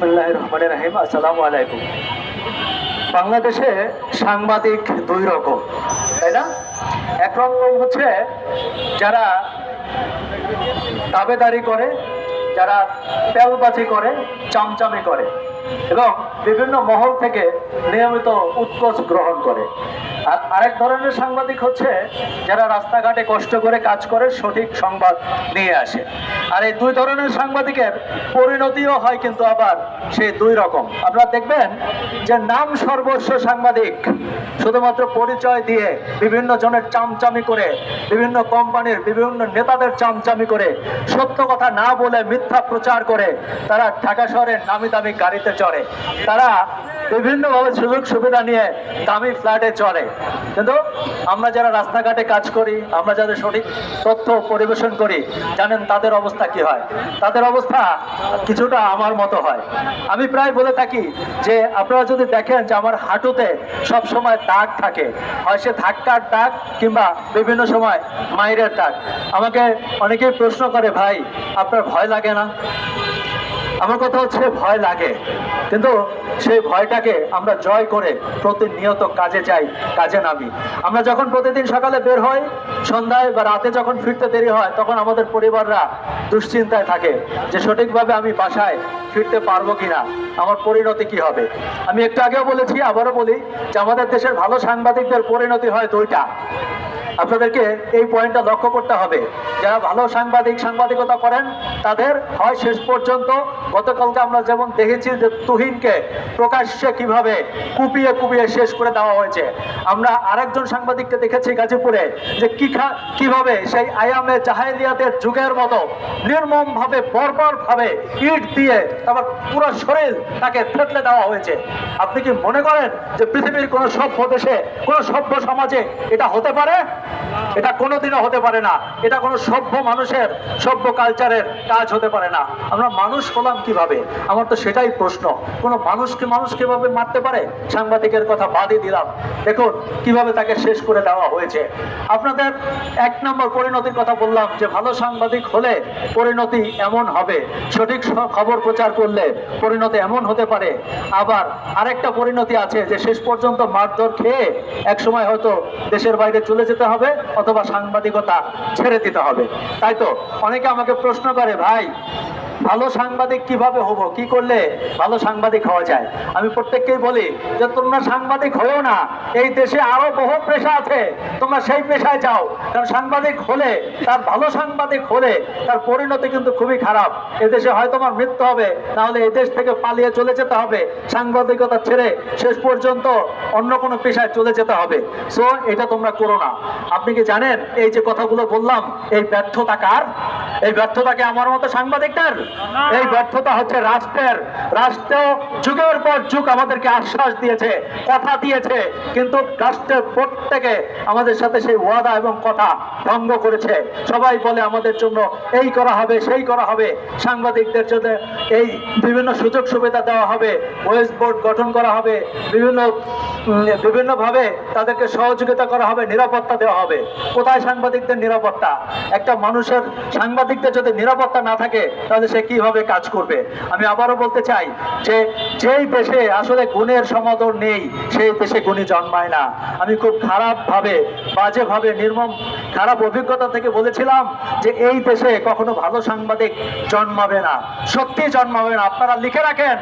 বিসমুল্লাহ রহমান রাহিম আসসালামু আলাইকুম বাংলাদেশে সাংবাদিক দুই রকম, তাই না? এক রকম হচ্ছে যারা দাবেদারি করে, যারা তেলবাজি করে, চামচামি করে। এবং বিভিন্ন মহল থেকে নিয়মিত উৎকোচ গ্রহণ করে। আর আরেক ধরনের সাংবাদিক হচ্ছে যারা রাস্তাঘাটে কষ্ট করে কাজ করে, সঠিক সংবাদ নিয়ে আসে। আর এই দুই ধরনের সাংবাদিকের পরিণতিও হয় কিন্তু আবার সেই দুই রকম। আপনারা দেখবেন যে নাম সর্বস্ব সাংবাদিক, শুধুমাত্র পরিচয় দিয়ে বিভিন্ন জনের চামচামি করে, বিভিন্ন কোম্পানির বিভিন্ন নেতাদের চামচামি করে, সত্য কথা না বলে মিথ্যা প্রচার করে, তারা ঢাকা শহরের নামি দামি গাড়িতে চড়ে। তারা বিভিন্নভাবে সুযোগ সুবিধা নিয়ে দামি ফ্ল্যাটে চড়ে। কিন্তু আমরা যারা রাস্তাঘাটে কাজ করি, আমরা যাদের সঠিক তথ্য পরিবেশন করি, জানেন তাদের অবস্থা কি হয়? তাদের অবস্থা কিছুটা আমার মতো হয়। আমি প্রায় বলে থাকি যে, আপনারা যদি দেখেন যে আমার হাঁটুতে সব সময় দাগ থাকে, হয় সে ধাক্কার দাগ কিংবা বিভিন্ন সময় মায়ের দাগ। আমাকে অনেকেই প্রশ্ন করে, ভাই, আপনার ভয় লাগে না? আমার কথা হচ্ছে ভয় লাগে। কিন্তু সেই ভয়টাকে আমরা জয় করে প্রতিনিয়ত কাজে যাই কাজে নামি। আমরা যখন প্রতিদিন সকালে বের হই, সন্ধ্যায় বা রাতে যখন ফিরতে দেরি হয়, তখন আমাদের পরিবাররা দুশ্চিন্তায় থাকে যে সঠিকভাবে আমি বাসায় ফিরতে পারব কিনা, আমার পরিণতি কি হবে। আমি একটু আগেও বলেছি, আবারও বলি যে আমাদের দেশের ভালো সাংবাদিকদের পরিণতি হয় দুইটা। আপনাদেরকে এই পয়েন্টটা লক্ষ্য করতে হবে। যারা ভালো সাংবাদিক, সাংবাদিকতা করেন, তাদের হয় শেষ পর্যন্ত গতকালকে আমরা যেমন দেখেছি যে তুহিনকে প্রকাশ্যে কীভাবে কুপিয়ে কুপিয়ে শেষ করে দেওয়া হয়েছে। আমরা আরেকজন সাংবাদিককে দেখেছি গাজীপুরে যে কি কীভাবে সেই আয়ামে জাহাইলিয়াতের যুগের মতো নির্মমভাবে, বর্বরভাবে ইট দিয়ে তারপর পুরো শরীর তাকে থেতলে দেওয়া হয়েছে। আপনি কি মনে করেন যে পৃথিবীর কোনো সভ্য দেশে, কোনো সভ্য সমাজে এটা হতে পারে? এটা কোনোদিনও হতে পারে না। এটা কোনো সভ্য মানুষের, সভ্য কালচারের কাজ হতে পারে না। আমরা মানুষ হলাম কীভাবে? আমার তো সেটাই প্রশ্ন। কোনো মানুষকে মানুষ কীভাবে মারতে পারে? সাংবাদিকের কথা বাদই দিলাম। দেখুন, কীভাবে তাকে শেষ করে দেওয়া হয়েছে। আপনাদের এক নম্বর পরিণতির কথা বললাম যে, ভালো সাংবাদিক হলে পরিণতি এমন হবে। সঠিক খবর প্রচার করলে পরিণতি এমন হতে পারে। আবার আরেকটা পরিণতি আছে যে, শেষ পর্যন্ত মারধর খেয়ে এক সময় হয়তো দেশের বাইরে চলে যেতে হবে, অথবা সাংবাদিকতা ছেড়ে দিতে হবে। তাই তো? অনেকে আমাকে প্রশ্ন করে ভাই ভালো সাংবাদিক কীভাবে হব? কি করলে ভালো সাংবাদিক হওয়া যায়? আমি প্রত্যেককেই বলি যে, তোমরা সাংবাদিক হয়েও না। এই দেশে আরও বহু পেশা আছে। তোমরা সেই পেশায় যাও। কারণ সাংবাদিক হলে, তার ভালো সাংবাদিক হলে তার পরিণতি কিন্তু খুবই খারাপ। এদেশে হয়তো আমার মৃত্যু হবে, তাহলে এই দেশ থেকে পালিয়ে চলে যেতে হবে। সাংবাদিকতা ছেড়ে শেষ পর্যন্ত অন্য কোনো পেশায় চলে যেতে হবে। সো এটা তোমরা করো না। আপনি কি জানেন? এই যে কথাগুলো বললাম, এই ব্যর্থতা কার? এই ব্যর্থতাকে আমার মতো সাংবাদিকটার এই ব্যর্থতা হচ্ছে রাষ্ট্রের। রাষ্ট্র যুগের পর যুগ আমাদেরকে আশ্বাস দিয়েছে, কথা দিয়েছে, কিন্তু রাষ্ট্রের প্রত্যেকে আমাদের সাথে সেই ওয়াদা এবং কথা ভঙ্গ করেছে। সবাই বলে আমাদের জন্য এই করা হবে, সেই করা হবে। সাংবাদিকদের জন্য এই বিভিন্ন সুযোগ সুবিধা দেওয়া হবে, ওয়েস্ট বোর্ড গঠন করা হবে, বিভিন্ন বিভিন্নভাবে তাদেরকে সহযোগিতা করা হবে, নিরাপত্তা দেওয়া হবে। কোথায় সাংবাদিকদের নিরাপত্তা? একটা মানুষের সাংবাদিকদের যদি নিরাপত্তা না থাকে, তাহলে সে কীভাবে কাজ করবে? আমি আবারও বলতে চাই যে, যেই দেশে আসলে গুণের সমাদর নেই, সেই দেশে গুণী জন্মায় না। আমি খুব খারাপভাবে, বাজেভাবে, নির্মম খারাপ অভিজ্ঞতা থেকে বলেছিলাম যে এই দেশে কখনো ভালো সাংবাদিক জন্মাবে না। সত্যি জন্মাবে না। আপনারা লিখে রাখেন,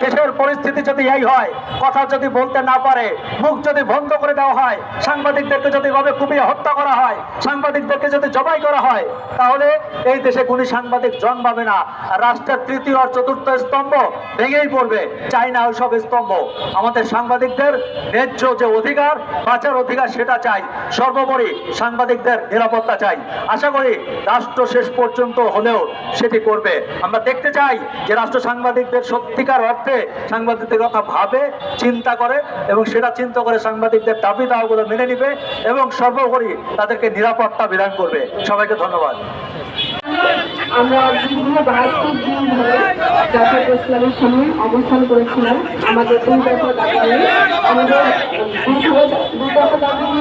দেশের পরিস্থিতি যদি এই হয়, কথা যদি বলতে না পারে, মুখ যদি বন্ধ করে দেওয়া হয়, সাংবাদিকদেরকে যদি এভাবে কুপিয়ে হত্যা করা হয়, সাংবাদিকদেরকে যদি জবাই করা হয়, তাহলে এই দেশে গুণী সাংবাদিক জন্মাবে না। রাষ্ট্রের তৃতীয় আর চতুর্থ স্তম্ভ ভেঙেই পড়বে। চাই না ওইসব স্তম্ভ। আমাদের সাংবাদিকদের ন্যায্য যে অধিকার, বাঁচার অধিকার সেটা চাই। সর্বোপরি সাংবাদিকদের নিরাপত্তা চাই। আশা করি রাষ্ট্র শেষ পর্যন্ত হলেও সেটি করবে। আমরা দেখতে চাই যে রাষ্ট্র সাংবাদিকদের সত্যিকার অর্থে সাংবাদিকদের কথা ভাবে, চিন্তা করে এবং সেটা চিন্তা করে সাংবাদিকদের দাবি দাওয়াগুলো মেনে নিবে এবং সর্বোপরি তাদেরকে নিরাপত্তা বিধান করবে। সবাইকে ধন্যবাদ। আমরা দীর্ঘ বাহাত্তর দিন ধরে জাতীয় ইসলামের সামনে অবস্থান করেছিলাম। আমাদের দুই দফা দাবি আমাদের দুই দফা দুই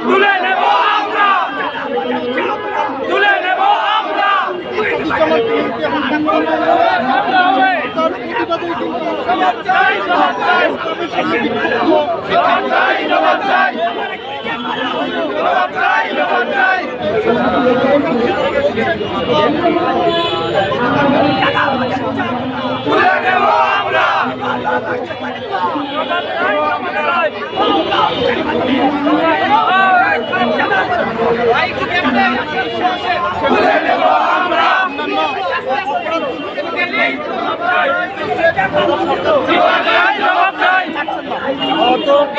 তুলে নেব আমরা তুলে নেব আমরা জবাব চাই জবাব চাই জবাব চাই জবাব চাই।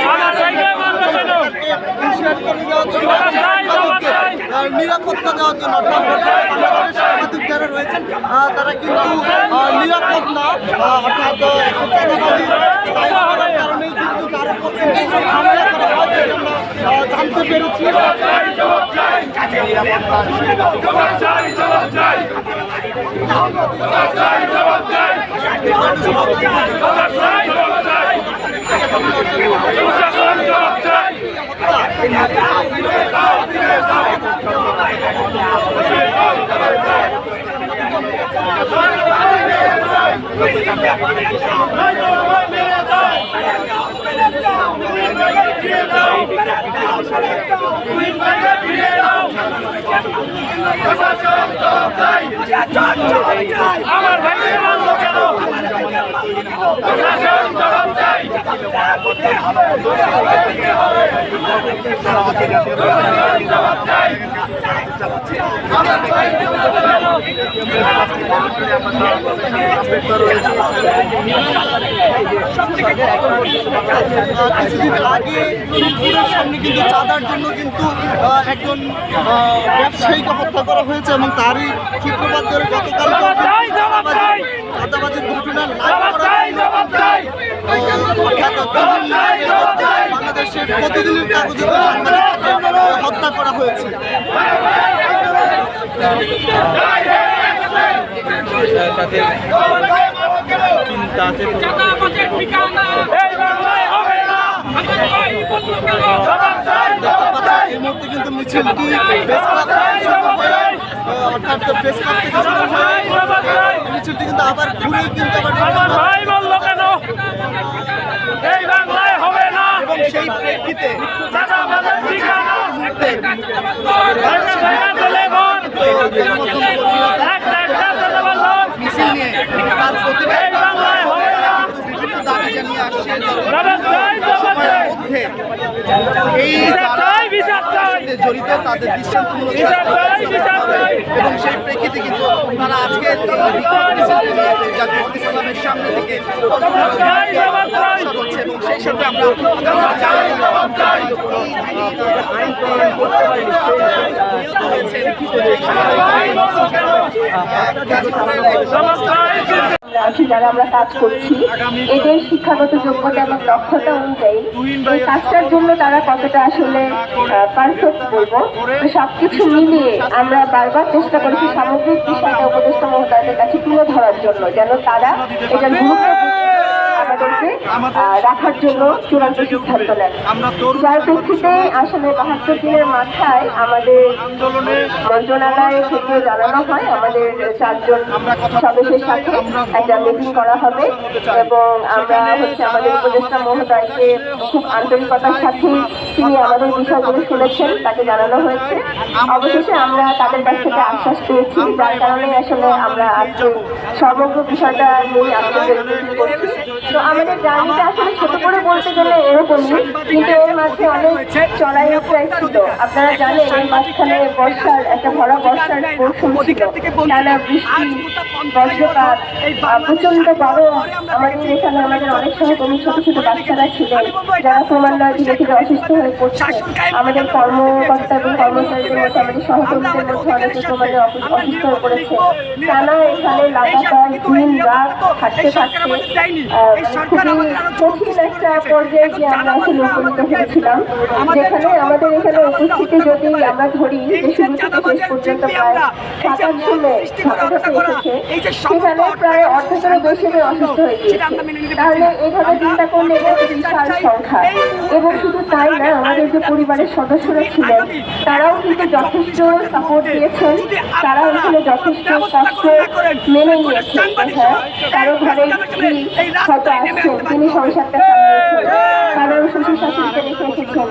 আহ, নিরাপত্তা দেওয়ার জন্য যারা রয়েছেন তারা কিন্তু নিরাপদ না অর্থাৎ কারণেই কিন্তু তার উপর হামলা হয় যেটা আমরা, ভাইকে কেন? কিছুদিন আগে ফুলের সামনে কিন্তু চাঁদার জন্য কিন্তু একজন ব্যবসায়ীকে হত্যা করা হয়েছে এবং তারই সূত্রপাত ধরে গতকাল। চাঁদাবাজির ঘটনা বাংলাদেশের প্রতিদিনের কাগজে হত্যা করা হয়েছে এই বাংলায় হবে না। জবাব চাই জবাব চাই। এই মুহূর্তে কিন্তু মিছিলটি হয়ে, অর্থাৎ মিছিলটি কিন্তু আবার ঘুরে কিন্তু আবার আমার ভাই বলল কেন? এই বাংলায় হবে না। এবং সেই প্রেক্ষিতে। মিছিল নিয়ে তার প্রতিবাদ। জড়িত তাদের দৃষ্টান্তমূলক এবং সেই প্রেক্ষিতে কিন্তু তারা আজকে জাতীয় ইসলামের সামনে থেকে হচ্ছে। এবং সেই সাথে আমরা আইন প্রণয়ন করতে পারি আছি যারা আমরা কাজ করছি। এদের শিক্ষাগত যোগ্যতা এবং দক্ষতা অনুযায়ী এই কাজটার জন্য তারা কতটা আসলে পারফেক্ট বলব। তো সবকিছু মিলিয়ে আমরা বারবার চেষ্টা করেছি সামগ্রিক বিষয়টা উপদেষ্টা মহোদয়দের কাছে তুলে ধরার জন্য, যেন তারা এটা গুরুত্ব রাখার জন্য চূড়ান্ত সিদ্ধান্ত নেন যার প্রেক্ষিতে আসলে বাহাত্তর দিনের মাথায় আমাদের মন্ত্রণালয় থেকে জানানো হয় আমাদের চারজন সদস্যের সাথে একটা মিটিং করা হবে এবং আমরা হচ্ছে আমাদের উপদেষ্টা মহোদয়কে খুব আন্তরিকতার সাথে তিনি আমাদের বিষয়গুলো শুনেছেন তাকে জানানো হয়েছে। অবশেষে আমরা তাদের কাছ থেকে আশ্বাস পেয়েছি যার কারণে আসলে আমরা আজকে সমগ্র বিষয়টা নিয়ে আপনাদের তো আমাদের জার্নিটা আসলে ছোট করে বলতে গেলে এরকমই কিন্তু এর মাঝে অনেক চড়াই উতরাই ছিল। আপনারা জানেন এই মাঝখানে বর্ষার একটা ভরা বর্ষার মৌসুম ছিল। বৃষ্টি বজ্রপাত আহ, প্রচণ্ড গরম। আমাদের এখানে আমাদের অনেক সহকর্মী ছোট ছোট বাচ্চারা ছিলেন যারা ক্রমান্বয়ে ধীরে ধীরে অসুস্থ হয়ে পড়ছে আমাদের কর্মকর্তা এবং কর্মচারীদের মধ্যে, আমাদের সহকর্মীদের মধ্যে অনেকে অসু- অসুস্থ হয়ে পড়েছে টানা এখানে লাগাতার দিন রাত থাকতে থাকতে খুবই কঠিন একটা পর্যায়ে গিয়ে আমরা আসলে উপনীত হয়েছিলাম। যেখানে আমাদের এখানে উপস্থিতি যদি আমরা ধরি, যে শুরু থেকে শেষ পর্যন্ত প্রায় সাত লোক ছোটখাটো এসেছে, সেখানে প্রায় অর্ধেকেরও বেশি অসুস্থ হয়ে গিয়েছে। তাহলে এইভাবে চিন্তা করলে এটা বিশাল সংখ্যা। এবং শুধু তাই না আমাদের যে পরিবারের সদস্যরা ছিলেন। তারাও কিন্তু যথেষ্ট সাপোর্ট দিয়েছেন। তারা আসলে যথেষ্ট কষ্ট মেনে নিয়েছেন। হ্যাঁ কারও ঘরে হয়তো আসছেন তিনি সংসারটা কারণ কারও শ্বশুর শাশুড়িকে রেখে এসেছেন।